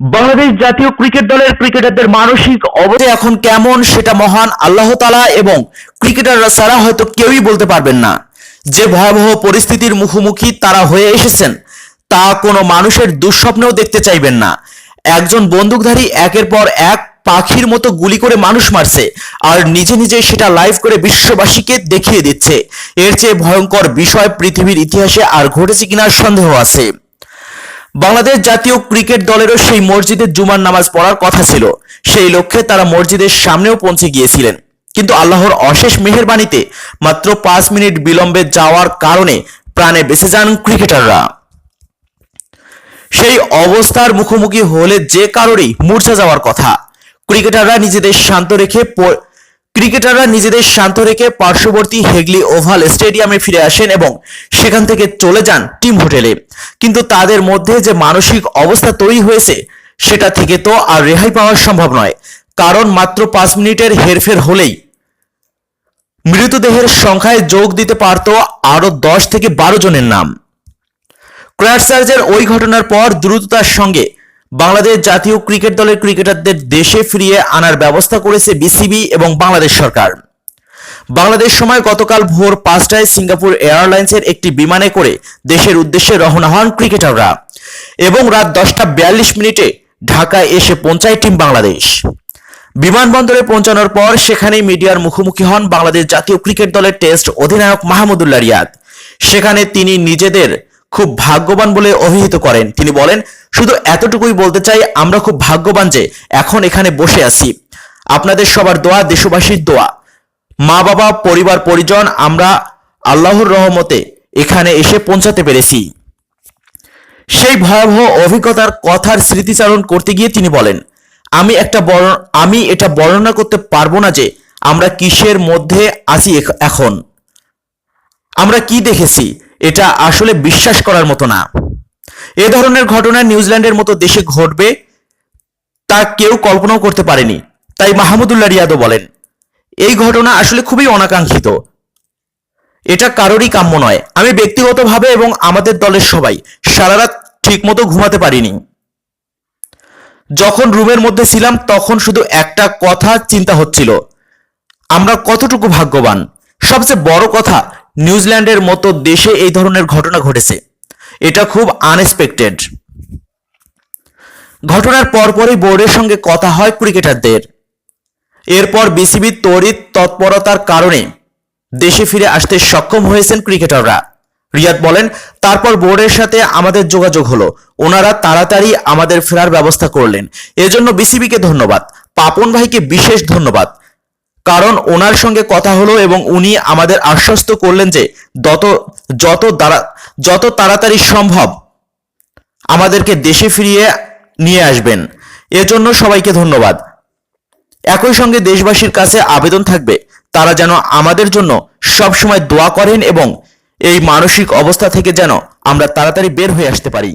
বাংলাদেশ জাতীয় ক্রিকেট দলের ক্রিকেটারদের মানসিক অবস্থা এখন কেমন সেটা মহান আল্লাহ তালা এবং ক্রিকেটাররা ছাড়া হয়তো কেউই বলতে পারবেন না। যে ভয়াবহ পরিস্থিতির মুখোমুখি তারা হয়ে এসেছেন, তা কোনো মানুষের দুঃস্বপ্নেও দেখতে চাইবেন না। একজন বন্দুকধারী একের পর এক পাখির মতো গুলি করে মানুষ মারছে আর নিজে নিজে সেটা লাইভ করে বিশ্ববাসীকে দেখিয়ে দিচ্ছে। এর চেয়ে ভয়ঙ্কর বিষয় পৃথিবীর ইতিহাসে আর ঘটেছে কিনা সন্দেহ আছে। বাংলাদেশ জাতীয় ক্রিকেট দলেরও সেই মসজিদে জুমার নামাজ পড়ার কথা ছিল। সেই লক্ষ্যে তারা মসজিদের সামনেও পৌঁছে গিয়েছিলেন। কিন্তু আল্লাহর অশেষ মেহেরবাণীতে মাত্র পাঁচ মিনিট বিলম্বে যাওয়ার কারণে প্রাণে বেঁচে যান ক্রিকেটাররা। সেই অবস্থার মুখোমুখি হলে যে কারোরই মূর্ছা যাওয়ার কথা। ক্রিকেটাররা নিজেদের শান্ত রেখে ক্রিকেটাররা নিজেদের শান্ত রেখে পার্শ্ববর্তী হেগলি ওভাল স্টেডিয়ামে ফিরে আসেন এবং সেখান থেকে চলে যান টিম হোটেলে। কিন্তু তাদের মধ্যে যে মানসিক অবস্থা তৈরি হয়েছে, সেটা থেকে তো আর রেহাই পাওয়া সম্ভব নয়। কারণ মাত্র পাঁচ মিনিটের হেরফের হলেই মৃতদেহের সংখ্যায় যোগ দিতে পারত আরও দশ থেকে বারো জনের নাম। ক্র্যাশচার্জের ওই ঘটনার পর দ্রুততার সঙ্গে বাংলাদেশ জাতীয় ক্রিকেট দলের ক্রিকেটারদের দেশে ফিরিয়ে আনার ব্যবস্থা করেছে বিসিবি এবং বাংলাদেশ সরকার। বাংলাদেশ সময় গতকাল ভোর পাঁচটায় সিঙ্গাপুর এয়ারলাইন্সের একটি বিমানে করে দেশের উদ্দেশ্যে রওনা হন ক্রিকেটাররা এবং রাত দশটা বিয়াল্লিশ মিনিটে ঢাকায় এসে পৌঁছায় টিম বাংলাদেশ। বিমানবন্দরে পৌঁছানোর পর সেখানেই মিডিয়ার মুখোমুখি হন বাংলাদেশ জাতীয় ক্রিকেট দলের টেস্ট অধিনায়ক মাহমুদুল্লাহ রিয়াদ। সেখানে তিনি নিজেদের খুব ভাগ্যবান বলে অভিহিত করেন। তিনি বলেন, শুধু এতটুকুই বলতে চাই, আমরা খুব ভাগ্যবান যে এখন এখানে বসে আছি। আপনাদের সবার দোয়া, দেশবাসীর দোয়া। মা, বাবা, পরিবার, পরিজন, আমরা আল্লাহর রহমতে এখানে এসে পৌঁছাতে পেরেছি। সেই ভয়াবহ অভিজ্ঞতার কথার স্মৃতিচারণ করতে গিয়ে তিনি বলেন, আমি একটা আমি এটা বর্ণনা করতে পারব না যে আমরা কিসের মধ্যে আছি এখন। আমরা কি দেখেছি? এটা আসলে বিশ্বাস করার মতো না। এ ধরনের ঘটনা নিউজিল্যান্ডের মতো দেশে ঘটবে তা কেউ কল্পনাও করতে পারেনি, তাই মাহমুদুল্লাহ রিয়াদও বলেন, এই ঘটনা আসলে খুবই অনাকাঙ্ক্ষিত। এটা কারোরই কাম্য নয়। আমি ব্যক্তিগতভাবে এবং আমাদের দলের সবাই সারা রাত ঠিকমতো ঘুমাতে পারিনি। যখন রুমের মধ্যে ছিলাম, তখন শুধু একটা কথা চিন্তা হচ্ছিল। আমরা কতটুকু ভাগ্যবান? সবচেয়ে বড় কথা নিউজিল্যান্ডের মতো দেশে এই ধরনের ঘটনা ঘটেছে। এটা খুব আনএক্সপেক্টেড ঘটনার পরপরই বোর্ডের সঙ্গে কথা হয় ক্রিকেটারদের। এরপর বিসিবির তড়িৎ তৎপরতার কারণে দেশে ফিরে আসতে সক্ষম হয়েছেন ক্রিকেটাররা। রিয়াদ বলেন, তারপর বোর্ডের সাথে আমাদের যোগাযোগ হলো। ওনারা তাড়াতাড়ি আমাদের ফেরার ব্যবস্থা করলেন। এজন্য বিসিবিকে ধন্যবাদ। পাপন ভাইকে বিশেষ ধন্যবাদ। কারণ ওনার সঙ্গে কথা হলো এবং উনি আমাদের আশ্বস্ত করলেন যে যত যত যত তাড়াতাড়ি সম্ভব আমাদেরকে দেশে ফিরিয়ে নিয়ে আসবেন। এজন্য সবাইকে ধন্যবাদ। একই সঙ্গে দেশবাসীর কাছে আবেদন থাকবে, তারা যেন আমাদের জন্য সব সময় দোয়া করেন এবং এই মানসিক অবস্থা থেকে যেন আমরা তাড়াতাড়ি বের হয়ে আসতে পারি।